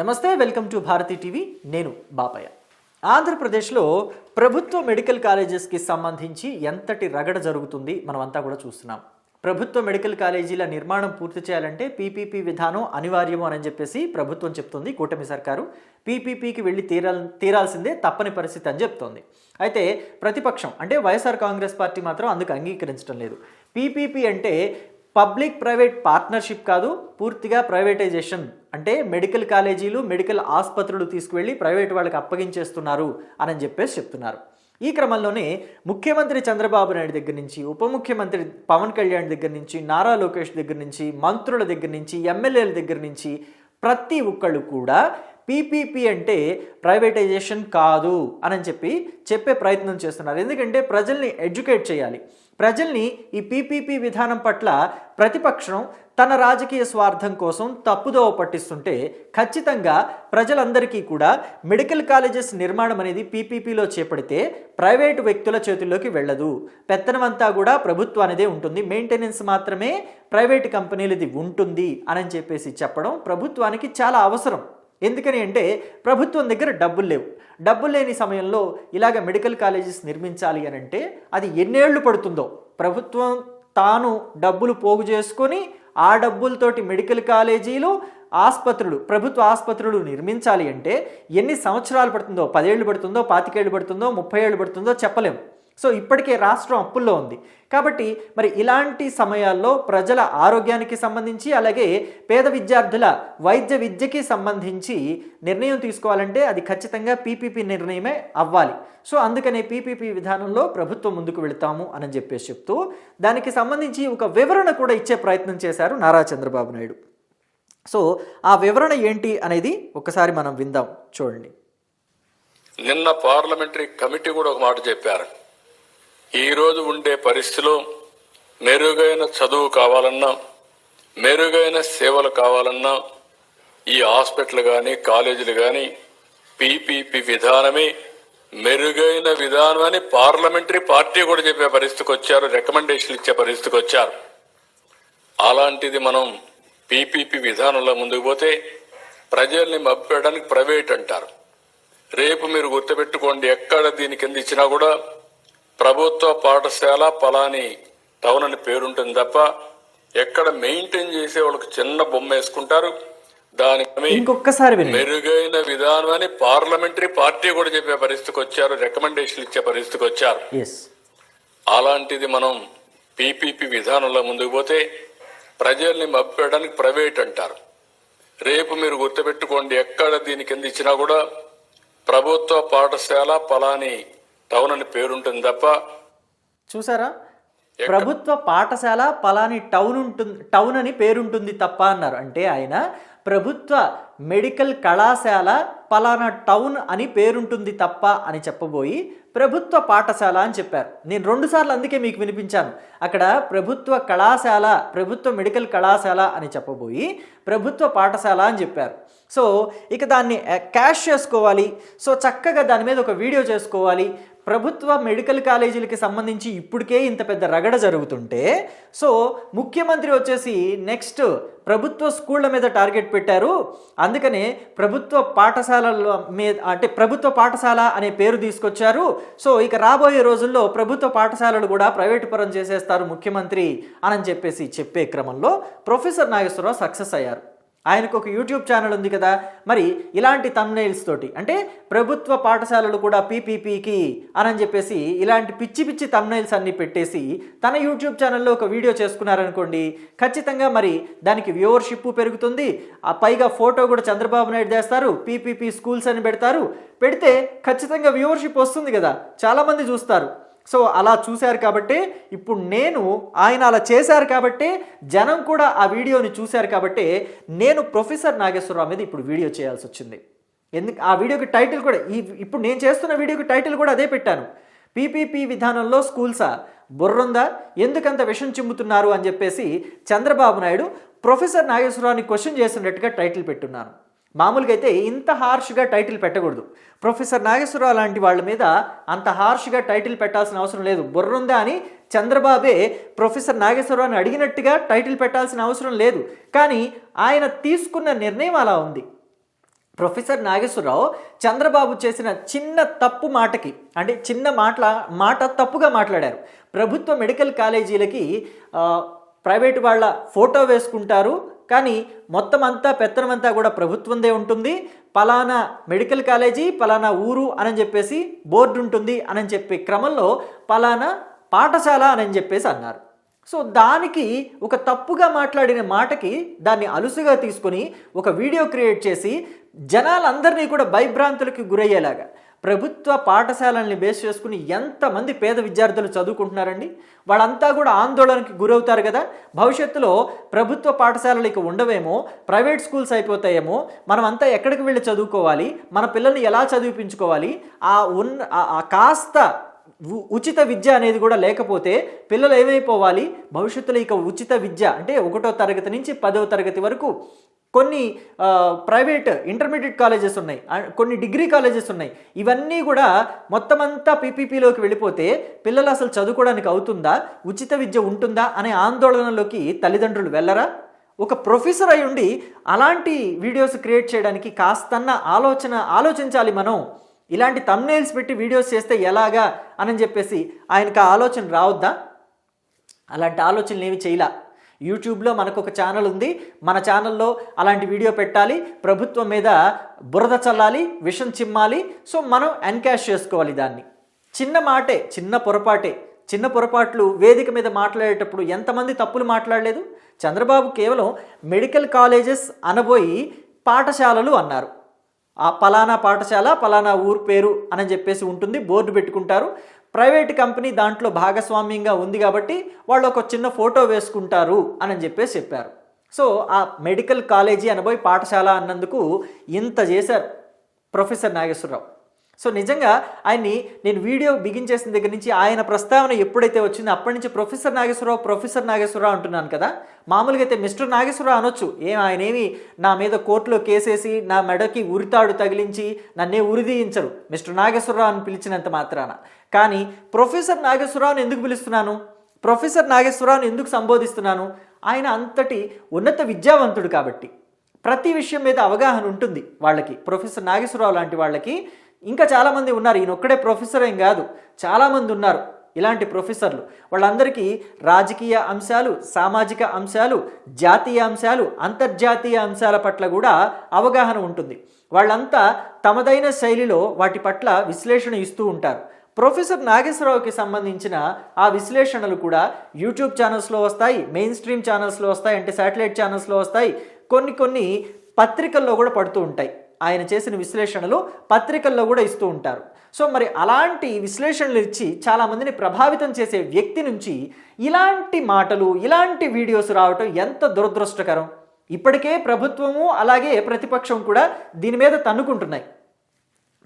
నమస్తే welcome to Bharati TV. నేను బాపయ్య. ఆంధ్రప్రదేశ్లో ప్రభుత్వ మెడికల్ కాలేజెస్కి సంబంధించి ఎంతటి రగడ జరుగుతుంది మనమంతా కూడా చూస్తున్నాం. ప్రభుత్వ మెడికల్ కాలేజీల నిర్మాణం పూర్తి చేయాలంటే పీపీపీ విధానం అనివార్యము అని చెప్పేసి ప్రభుత్వం చెప్తుంది కూటమి సర్కారు. పీపీపీకి వెళ్ళి తీరాల్ తీరాల్సిందే తప్పని పరిస్థితి అని చెప్తోంది. అయితే ప్రతిపక్షం అంటే వైఎస్ఆర్ కాంగ్రెస్ పార్టీ మాత్రం అందుకు అంగీకరించడం లేదు. పీపీపీ అంటే పబ్లిక్ ప్రైవేట్ పార్ట్నర్షిప్ కాదు పూర్తిగా ప్రైవేటైజేషన్. అంటే మెడికల్ కాలేజీలు మెడికల్ ఆసుపత్రులు తీసుకువెళ్ళి ప్రైవేట్ వాళ్ళకి అప్పగించేస్తున్నారు అని చెప్పేసి చెప్తున్నారు. ఈ క్రమంలోనే ముఖ్యమంత్రి చంద్రబాబు నాయుడు దగ్గర నుంచి ఉప ముఖ్యమంత్రి పవన్ కళ్యాణ్ దగ్గర నుంచి నారా లోకేష్ దగ్గర నుంచి మంత్రుల దగ్గర నుంచి ఎమ్మెల్యేల దగ్గర నుంచి ప్రతి ఒక్కళ్ళు కూడా పీపీపీ అంటే ప్రైవేటైజేషన్ కాదు అని చెప్పి చెప్పే ప్రయత్నం చేస్తున్నారు. ఎందుకంటే ప్రజల్ని ఎడ్యుకేట్ చేయాలి. ప్రజల్ని ఈ పీపీపీ విధానం పట్ల ప్రతిపక్షం తన రాజకీయ స్వార్థం కోసం తప్పుదోవ పట్టిస్తుంటే ఖచ్చితంగా ప్రజలందరికీ కూడా మెడికల్ కాలేజెస్ నిర్మాణం అనేది పీపీపీలో చేపడితే ప్రైవేటు వ్యక్తుల చేతుల్లోకి వెళ్ళదు. పెత్తనమంతా కూడా ప్రభుత్వానిదే ఉంటుంది. మెయింటెనెన్స్ మాత్రమే ప్రైవేట్ కంపెనీలది ఉంటుంది అని చెప్పేసి చెప్పడం ప్రభుత్వానికి చాలా అవసరం. ఎందుకని అంటే ప్రభుత్వం దగ్గర డబ్బులు లేవు. డబ్బులు లేని సమయంలో ఇలాగ మెడికల్ కాలేజెస్ నిర్మించాలి అని అంటే అది ఎన్నేళ్ళు పడుతుందో. ప్రభుత్వం తాను డబ్బులు పోగు చేసుకొని ఆ డబ్బులతోటి మెడికల్ కాలేజీలు ఆసుపత్రులు ప్రభుత్వ ఆసుపత్రులు నిర్మించాలి అంటే ఎన్ని సంవత్సరాలు పడుతుందో పదేళ్ళు పడుతుందో పాతికేళ్ళు పడుతుందో ముప్పై ఏళ్ళు పడుతుందో చెప్పలేము సో ఇప్పటికే రాష్ట్రం అప్పుల్లో ఉంది. కాబట్టి మరి ఇలాంటి సమయాల్లో ప్రజల ఆరోగ్యానికి సంబంధించి అలాగే పేద విద్యార్థుల వైద్య విద్యకి సంబంధించి నిర్ణయం తీసుకోవాలంటే అది ఖచ్చితంగా పీపీపీ నిర్ణయమే అవ్వాలి. సో అందుకనే పీపీపీ విధానంలో ప్రభుత్వం ముందుకు వెళతాము అని చెప్పేసి చెప్తూ దానికి సంబంధించి ఒక వివరణ కూడా ఇచ్చే ప్రయత్నం చేశారు నారా చంద్రబాబు నాయుడు. సో ఆ వివరణ ఏంటి అనేది ఒకసారి మనం విందాం. చూడండి. నిన్న పార్లమెంటరీ కమిటీ కూడా ఒక మాట చెప్పారు. ఈరోజు ఉండే పరిస్థితిలో మెరుగైన చదువు కావాలన్నా మెరుగైన సేవలు కావాలన్నా ఈ హాస్పిటల్ కానీ కాలేజీలు కానీ పీపీపీ విధానమే మెరుగైన విధానం అని పార్లమెంటరీ పార్టీ కూడా చెప్పే పరిస్థితికి వచ్చారు రికమెండేషన్లు ఇచ్చే పరిస్థితికి వచ్చారు. అలాంటిది మనం పీపీపీ విధానంలో ముందుకు పోతే ప్రజల్ని మబ్బేయడానికి ప్రైవేట్ అంటారు. రేపు మీరు గుర్తుపెట్టుకోండి ఎక్కడ దీని కింద ఇచ్చినా కూడా ప్రభుత్వ పాఠశాల పలాని టౌన్ అని పేరుంటుంది తప్ప ఎక్కడ మెయింటైన్ చేసే వాళ్ళకి చిన్న బొమ్మ వేసుకుంటారు. దానికి ఇంకొకసారి మెరుగైన విధానం అని పార్లమెంటరీ పార్టీ కూడా చెప్పే పరిస్థితికి వచ్చారు రికమెండేషన్లు ఇచ్చే పరిస్థితికి వచ్చారు. అలాంటిది మనం పీపీపీ విధానంలో ముందుకు పోతే ప్రజల్ని మభ్యడానికి ప్రైవేట్ అంటారు. రేపు మీరు గుర్తుపెట్టుకోండి ఎక్కడ దీని కింద ఇచ్చినా కూడా ప్రభుత్వ పాఠశాల పలాని టౌన్ అని పేరుంటుంది తప్ప చూసారా? ప్రభుత్వ పాఠశాల పలాని టౌన్ ఉంటుంది టౌన్ అని పేరుంటుంది తప్ప అన్నారు. అంటే ఆయన ప్రభుత్వ మెడికల్ కళాశాల పలానా టౌన్ అని పేరుంటుంది తప్ప అని చెప్పబోయి ప్రభుత్వ పాఠశాల అని చెప్పారు. నేను రెండుసార్లు అందుకే మీకు వినిపించాను. అక్కడ ప్రభుత్వ కళాశాల ప్రభుత్వ మెడికల్ కళాశాల అని చెప్పబోయి ప్రభుత్వ పాఠశాల అని చెప్పారు. సో ఇక దాన్ని క్యాష్ చేసుకోవాలి. సో చక్కగా దాని మీద ఒక వీడియో చేసుకోవాలి. ప్రభుత్వ మెడికల్ కాలేజీలకి సంబంధించి ఇప్పటికే ఇంత పెద్ద రగడ జరుగుతుంటే సో ముఖ్యమంత్రి వచ్చేసి నెక్స్ట్ ప్రభుత్వ స్కూళ్ళ మీద టార్గెట్ పెట్టారు. అందుకనే ప్రభుత్వ పాఠశాలల మీద అంటే ప్రభుత్వ పాఠశాల అనే పేరు తీసుకొచ్చారు. సో ఇక రాబోయే రోజుల్లో ప్రభుత్వ పాఠశాలలు కూడా ప్రైవేటు పరం చేసేస్తారు ముఖ్యమంత్రి అని చెప్పేసి చెప్పే క్రమంలో ప్రొఫెసర్ నాగేశ్వరరావు సక్సెస్ అయ్యారు. ఆయనకు ఒక యూట్యూబ్ ఛానల్ ఉంది కదా. మరి ఇలాంటి తమ్నైల్స్ తోటి అంటే ప్రభుత్వ పాఠశాలలు కూడా పీపీపీకి అని చెప్పేసి ఇలాంటి పిచ్చి పిచ్చి తమ్నైల్స్ అన్ని పెట్టేసి తన యూట్యూబ్ ఛానల్లో ఒక వీడియో చేసుకున్నారనుకోండి ఖచ్చితంగా మరి దానికి వ్యూవర్షిప్ పెరుగుతుంది. ఆ పైగా ఫోటో కూడా చంద్రబాబు నాయుడు చేస్తారు పీపీపీ స్కూల్స్ అని పెడతారు. పెడితే ఖచ్చితంగా వ్యూవర్షిప్ వస్తుంది కదా. చాలామంది చూస్తారు. సో అలా చూశారు కాబట్టి ఇప్పుడు నేను ఆయన అలా చేశారు కాబట్టి జనం కూడా ఆ వీడియోని చూశారు కాబట్టి నేను ప్రొఫెసర్ నాగేశ్వరరావు మీద ఇప్పుడు వీడియో చేయాల్సి వచ్చింది. ఎందుకు? ఆ వీడియోకి టైటిల్ కూడా ఈ ఇప్పుడు నేను చేస్తున్న వీడియోకి టైటిల్ కూడా అదే పెట్టాను. పీపీపీ విధానంలో స్కూల్సా? బుర్రుందా? ఎందుకంత విషం చిమ్ముతున్నారు అని చెప్పేసి చంద్రబాబు నాయుడు ప్రొఫెసర్ నాగేశ్వరరావుని క్వశ్చన్ చేసినట్టుగా టైటిల్ పెట్టున్నాను. మామూలుగా అయితే ఇంత హార్ష్గా టైటిల్ పెట్టకూడదు. ప్రొఫెసర్ నాగేశ్వరరావు లాంటి వాళ్ళ మీద అంత హార్ష్గా టైటిల్ పెట్టాల్సిన అవసరం లేదు. బుర్రుందా అని చంద్రబాబే ప్రొఫెసర్ నాగేశ్వరరావుని అడిగినట్టుగా టైటిల్ పెట్టాల్సిన అవసరం లేదు. కానీ ఆయన తీసుకున్న నిర్ణయం అలా ఉంది. ప్రొఫెసర్ నాగేశ్వరరావు చంద్రబాబు చేసిన చిన్న తప్పు మాటకి అంటే చిన్న మాటల మాట తప్పుగా మాట్లాడారు. ప్రభుత్వ మెడికల్ కాలేజీలకి ప్రైవేటు వాళ్ళ ఫోటో వేసుకుంటారు. కానీ మొత్తం అంతా పెత్తనం అంతా కూడా ప్రభుత్వందే ఉంటుంది. పలానా మెడికల్ కాలేజీ పలానా ఊరు అని చెప్పేసి బోర్డు ఉంటుంది అని చెప్పే క్రమంలో పలానా పాఠశాల అని చెప్పేసి అన్నారు. సో దానికి ఒక తప్పుగా మాట్లాడిన మాటకి దాన్ని అలుసుగా తీసుకొని ఒక వీడియో క్రియేట్ చేసి జనాలందరినీ కూడా భయభ్రాంతులకి గురయ్యేలాగా. ప్రభుత్వ పాఠశాలల్ని బేస్ చేసుకుని ఎంతమంది పేద విద్యార్థులు చదువుకుంటున్నారండి? వాళ్ళంతా కూడా ఆందోళనకి గురవుతారు కదా? భవిష్యత్తులో ప్రభుత్వ పాఠశాలలు ఇక ఉండవేమో? Private schools అయిపోతాయేమో? మనమంతా ఎక్కడికి వెళ్ళి చదువుకోవాలి? మన పిల్లల్ని ఎలా చదివించుకోవాలి? ఆ ఉన్న ఆ- కాస్త ఉ- ఉచిత విద్య అనేది కూడా లేకపోతే పిల్లలు ఏమైపోవాలి? భవిష్యత్తులో ఇక ఉచిత విద్య అంటే ఒకటో తరగతి నుంచి పదవ తరగతి వరకు కొన్ని ప్రైవేట్ ఇంటర్మీడియట్ కాలేజెస్ ఉన్నాయి. కొన్ని డిగ్రీ కాలేజెస్ ఉన్నాయి. ఇవన్నీ కూడా మొత్తం అంతా పీపీపీలోకి వెళ్ళిపోతే పిల్లలు అసలు చదువుకోవడానికి అవుతుందా? ఉచిత విద్య ఉంటుందా? అనే ఆందోళనలోకి తల్లిదండ్రులు వెళ్ళరా? ఒక ప్రొఫెసర్ అయి ఉండి అలాంటి వీడియోస్ క్రియేట్ చేయడానికి కాస్తన్న ఆలోచన ఆలోచించాలి మనం. ఇలాంటి తమ్నేల్స్ పెట్టి వీడియోస్ చేస్తే ఎలాగా? అని చెప్పేసి ఆయనకు ఆ ఆలోచన రావద్దా? అలాంటి ఆలోచనలు ఏమి చేయలే. యూట్యూబ్లో మనకు ఒక ఛానల్ ఉంది. మన ఛానల్లో అలాంటి వీడియో పెట్టాలి. ప్రభుత్వం మీద బురద చల్లాలి విషం చిమ్మాలి. సో మనం ఎన్కాష్ చేసుకోవాలి దాన్ని. చిన్న మాటే చిన్న పొరపాటే. చిన్న పొరపాట్లు వేదిక మీద మాట్లాడేటప్పుడు ఎంతమంది తప్పులు మాట్లాడలేదు? చంద్రబాబు కేవలం మెడికల్ కాలేజెస్ అనబోయి పాఠశాలలు అన్నారు. ఆ పలానా పాఠశాల పలానా ఊరు పేరు అని చెప్పేసి ఉంటుంది. బోర్డు పెట్టుకుంటారు. ప్రైవేట్ కంపెనీ దాంట్లో భాగస్వామ్యంగా ఉంది కాబట్టి వాళ్ళు ఒక చిన్న ఫోటో వేసుకుంటారు అని చెప్పేసి చెప్పారు. సో ఆ మెడికల్ కాలేజీ అనబోయి పాఠశాల అన్నందుకు ఇంత చేశారు ప్రొఫెసర్ నాగేశ్వరరావు. సో నిజంగా ఆయన్ని నేను వీడియో బిగించేసిన దగ్గర నుంచి ఆయన ప్రస్తావన ఎప్పుడైతే వచ్చిందో అప్పటి నుంచి ప్రొఫెసర్ నాగేశ్వరరావు ప్రొఫెసర్ నాగేశ్వరరావు అంటున్నాను కదా. మామూలుగా అయితే మిస్టర్ నాగేశ్వరరావు అనొచ్చు. ఏం ఆయన ఏమి నా మీద కోర్టులో కేసేసి నా మెడకి ఉరితాడు తగిలించి నన్నే ఉరిదీయించరు. మిస్టర్ నాగేశ్వరరావు అని పిలిచినంత మాత్రాన. కానీ ప్రొఫెసర్ నాగేశ్వరరావుని ఎందుకు పిలుస్తున్నాను? ప్రొఫెసర్ నాగేశ్వరరావుని ఎందుకు సంబోధిస్తున్నాను? ఆయన అంతటి ఉన్నత విద్యావంతుడు కాబట్టి. ప్రతి విషయం మీద అవగాహన ఉంటుంది వాళ్ళకి. ప్రొఫెసర్ నాగేశ్వరరావు లాంటి వాళ్ళకి ఇంకా చాలామంది ఉన్నారు. ఈయన ఒక్కడే ప్రొఫెసర్ ఏం కాదు. చాలామంది ఉన్నారు. ఇలాంటి ప్రొఫెసర్లు వాళ్ళందరికీ రాజకీయ అంశాలు సామాజిక అంశాలు జాతీయ అంశాలు అంతర్జాతీయ అంశాల పట్ల కూడా అవగాహన ఉంటుంది. వాళ్ళంతా తమదైన శైలిలో వాటి పట్ల విశ్లేషణ ఇస్తూ ఉంటారు. ప్రొఫెసర్ నాగేశ్వరరావుకి సంబంధించిన ఆ విశ్లేషణలు కూడా యూట్యూబ్ ఛానల్స్లో వస్తాయి మెయిన్ స్ట్రీమ్ ఛానల్స్లో వస్తాయి అంటే శాటిలైట్ ఛానల్స్లో వస్తాయి. కొన్ని కొన్ని పత్రికల్లో కూడా పడుతూ ఉంటాయి. ఆయన చేసిన విశ్లేషణలు పత్రికల్లో కూడా ఇస్తూ ఉంటారు. సో మరి అలాంటి విశ్లేషణలు ఇచ్చి చాలామందిని ప్రభావితం చేసే వ్యక్తి నుంచి ఇలాంటి మాటలు ఇలాంటి వీడియోస్ రావటం ఎంత దురదృష్టకరం? ఇప్పటికే ప్రభుత్వము అలాగే ప్రతిపక్షం కూడా దీని మీద తన్నుకుంటున్నాయి.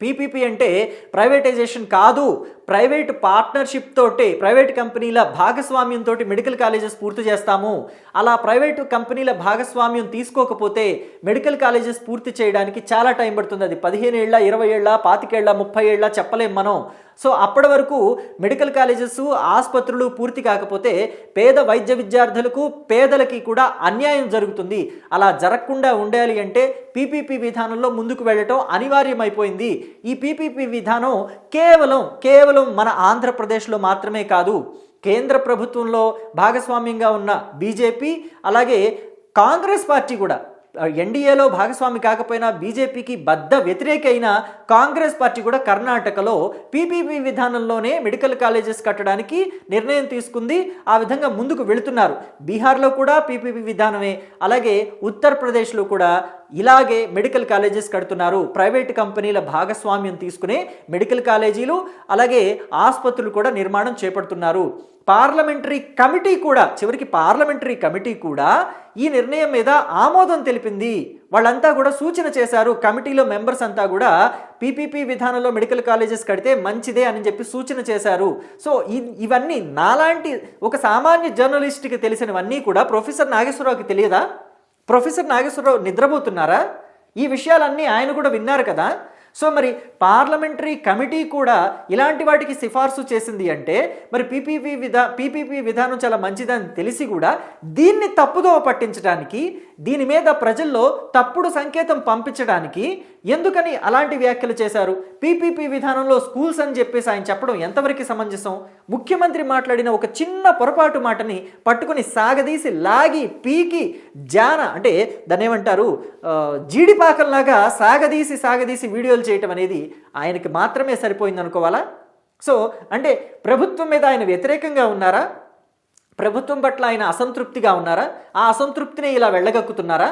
పీపీపీ అంటే ప్రైవేటైజేషన్ కాదు ప్రైవేట్ పార్ట్నర్షిప్ తోటి ప్రైవేట్ కంపెనీల భాగస్వామ్యంతో మెడికల్ కాలేజెస్ పూర్తి చేస్తాము. అలా ప్రైవేటు కంపెనీల భాగస్వామ్యం తీసుకోకపోతే మెడికల్ కాలేజెస్ పూర్తి చేయడానికి చాలా టైం పడుతుంది. అది పదిహేను ఏళ్ళ ఇరవై ఏళ్ళ పాతికేళ్ళ ముప్పై ఏళ్ళ చెప్పలేం మనం. సో అప్పటి వరకు మెడికల్ కాలేజెస్ ఆసుపత్రులు పూర్తి కాకపోతే పేద వైద్య విద్యార్థులకు పేదలకి కూడా అన్యాయం జరుగుతుంది. అలా జరగకుండా ఉండాలి అంటే పీపీపీ విధానంలో ముందుకు వెళ్ళటం అనివార్యమైపోయింది. ఈ పీపీపీ విధానం కేవలం కేవలం మన ఆంధ్రప్రదేశ్లో మాత్రమే కాదు కేంద్ర ప్రభుత్వంలో భాగస్వామ్యంగా ఉన్న బీజేపీ అలాగే కాంగ్రెస్ పార్టీ కూడా ఎన్డీఏలో భాగస్వామి కాకపోయినా బీజేపీకి బద్ద వ్యతిరేక అయిన కాంగ్రెస్ పార్టీ కూడా కర్ణాటకలో పీపీపీ విధానంలోనే మెడికల్ కాలేజెస్ కట్టడానికి నిర్ణయం తీసుకుంది. ఆ విధంగా ముందుకు వెళుతున్నారు. బీహార్లో కూడా పీపీపీ విధానమే అలాగే ఉత్తరప్రదేశ్లో కూడా ఇలాగే మెడికల్ కాలేజెస్ కడుతున్నారు. ప్రైవేట్ కంపెనీల భాగస్వామ్యం తీసుకునే మెడికల్ కాలేజీలు అలాగే ఆసుపత్రులు కూడా నిర్మాణం చేపడుతున్నారు. పార్లమెంటరీ కమిటీ కూడా చివరికి పార్లమెంటరీ కమిటీ కూడా ఈ నిర్ణయం మీద ఆమోదం తెలిపింది. వాళ్ళంతా కూడా సూచన చేశారు. కమిటీలో మెంబర్స్ అంతా కూడా పీపీపీ విధానంలో మెడికల్ కాలేజెస్ కడితే మంచిదే అని చెప్పి సూచన చేశారు. సో ఇవన్నీ నాలాంటి ఒక సామాన్య జర్నలిస్ట్కి తెలిసినవన్నీ కూడా ప్రొఫెసర్ నాగేశ్వరరావుకి తెలియదా? ప్రొఫెసర్ నాగేశ్వరరావు నిద్రపోతున్నారా? ఈ విషయాలన్నీ ఆయన కూడా విన్నారు కదా. సో మరి పార్లమెంటరీ కమిటీ కూడా ఇలాంటి వాటికి సిఫార్సు చేసింది అంటే మరి పీపీపీ విధా పీపీపీ విధానం చాలా మంచిదని తెలిసి కూడా దీన్ని తప్పుదోవ పట్టించడానికి దీని మీద ప్రజల్లో తప్పుడు సంకేతం పంపించడానికి ఎందుకని అలాంటి వ్యాఖ్యలు చేశారు? పీపీపీ విధానంలో స్కూల్స్ అని చెప్పేసి ఆయన చెప్పడం ఎంతవరకు సమంజసం? ముఖ్యమంత్రి మాట్లాడిన ఒక చిన్న పొరపాటు మాటని పట్టుకుని సాగదీసి లాగి పీకి జాన అంటే దాన్ని ఏమంటారు జీడిపాకంలాగా సాగదీసి సాగదీసి వీడియో కొనుగోలు చేయటం అనేది ఆయనకి మాత్రమే సరిపోయింది అనుకోవాలా? సో అంటే ప్రభుత్వం మీద ఆయన వ్యతిరేకంగా ఉన్నారా? ప్రభుత్వం పట్ల ఆయన అసంతృప్తిగా ఉన్నారా? ఆ అసంతృప్తిని ఇలా వెళ్ళగక్కుతున్నారా?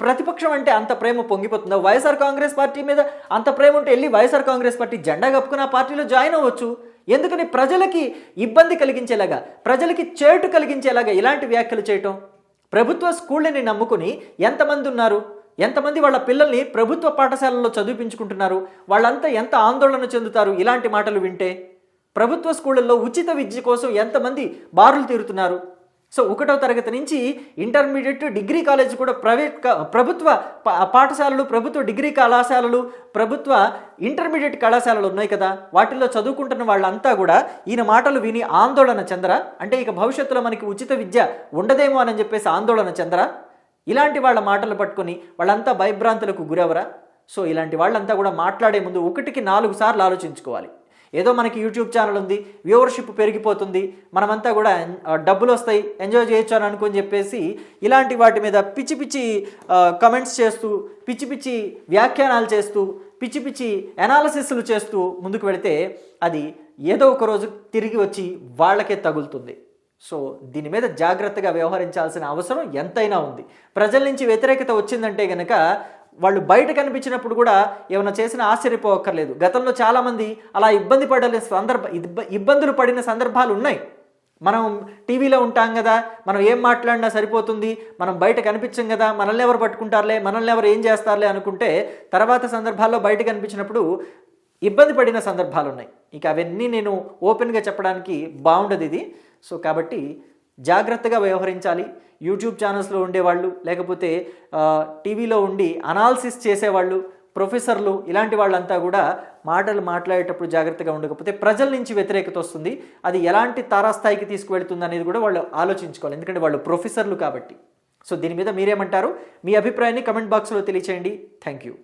ప్రతిపక్షం అంటే అంత ప్రేమ పొంగిపోతుందా? వైఎస్ఆర్ కాంగ్రెస్ పార్టీ మీద అంత ప్రేమ ఉంటే వెళ్ళి వైఎస్ఆర్ కాంగ్రెస్ పార్టీ జెండా కప్పుకుని ఆ పార్టీలో జాయిన్ అవ్వచ్చు. ఎందుకని ప్రజలకి ఇబ్బంది కలిగించేలాగా ప్రజలకి చేటు కలిగించేలాగా ఇలాంటి వ్యాఖ్యలు చేయటం? ప్రభుత్వ స్కూళ్ళని నమ్ముకుని ఎంతమంది ఉన్నారు? ఎంతమంది వాళ్ళ పిల్లల్ని ప్రభుత్వ పాఠశాలల్లో చదివించుకుంటున్నారు వాళ్ళంతా ఎంత ఆందోళన చెందుతారు? ఇలాంటి మాటలు వింటే ప్రభుత్వ స్కూళ్ళల్లో ఉచిత విద్య కోసం ఎంతమంది బారులు తీరుతున్నారు? సో ఒకటో తరగతి నుంచి ఇంటర్మీడియట్ డిగ్రీ కాలేజ్ కూడా ప్రైవేట్ ప్రభుత్వ పా- పాఠశాలలు ప్రభుత్వ డిగ్రీ కళాశాలలు ప్రభుత్వ ఇంటర్మీడియట్ కళాశాలలు ఉన్నాయి కదా? వాటిల్లో చదువుకుంటున్న వాళ్ళంతా కూడా ఈయన మాటలు విని ఆందోళన చెందరా? అంటే ఇక భవిష్యత్తులో మనకి ఉచిత విద్య ఉండదేమో అని చెప్పేసి ఆందోళన చెందరా? ఇలాంటి వాళ్ళ మాటలు పట్టుకొని వాళ్ళంతా భయభ్రాంతులకు గురెవరా? సో ఇలాంటి వాళ్ళంతా కూడా మాట్లాడే ముందు ఒకటికి నాలుగు సార్లు ఆలోచించుకోవాలి. ఏదో మనకి యూట్యూబ్ ఛానల్ ఉంది వ్యూవర్షిప్ పెరిగిపోతుంది మనమంతా కూడా డబ్బులు వస్తాయి ఎంజాయ్ చేయొచ్చు అని అనుకుని చెప్పేసి ఇలాంటి వాటి మీద పిచ్చి పిచ్చి కమెంట్స్ చేస్తూ పిచ్చి పిచ్చి వ్యాఖ్యానాలు చేస్తూ పిచ్చి పిచ్చి అనాలసిస్లు చేస్తూ ముందుకు వెళితే అది ఏదో ఒక రోజు తిరిగి వచ్చి వాళ్ళకే తగులుతుంది. సో దీని మీద జాగ్రత్తగా వ్యవహరించాల్సిన అవసరం ఎంతైనా ఉంది. ప్రజల నుంచి వ్యతిరేకత వచ్చిందంటే గనక వాళ్ళు బయట కనిపించినప్పుడు కూడా ఏమైనా చేసిన ఆశ్చర్యపోవక్కర్లేదు. గతంలో చాలామంది అలా ఇబ్బంది పడలే సందర్భ ఇబ్బందులు పడిన సందర్భాలు ఉన్నాయి. మనం టీవీలో ఉంటాం కదా మనం ఏం మాట్లాడినా సరిపోతుంది మనం బయట కనిపించం కదా మనల్ని ఎవరు పట్టుకుంటారులే మనల్ని ఎవరు ఏం చేస్తారులే అనుకుంటే తర్వాత సందర్భాల్లో బయట కనిపించినప్పుడు ఇబ్బంది పడిన సందర్భాలు ఉన్నాయి. ఇక అవన్నీ నేను ఓపెన్గా చెప్పడానికి బాగుండదు ఇది. సో కాబట్టి జాగ్రత్తగా వ్యవహరించాలి. యూట్యూబ్ ఛానల్స్లో ఉండేవాళ్ళు లేకపోతే టీవీలో ఉండి అనాలిసిస్ చేసేవాళ్ళు ప్రొఫెసర్లు ఇలాంటి వాళ్ళంతా కూడా మాటలు మాట్లాడేటప్పుడు జాగ్రత్తగా ఉండకపోతే ప్రజల నుంచి వ్యతిరేకత వస్తుంది. అది ఎలాంటి తారాస్థాయికి తీసుకువెళ్తుంది అనేది కూడా వాళ్ళు ఆలోచించుకోవాలి. ఎందుకంటే వాళ్ళు ప్రొఫెసర్లు కాబట్టి. సో దీని మీద మీరేమంటారు? మీ అభిప్రాయాన్ని కమెంట్ బాక్స్లో తెలియచేయండి. Thank you.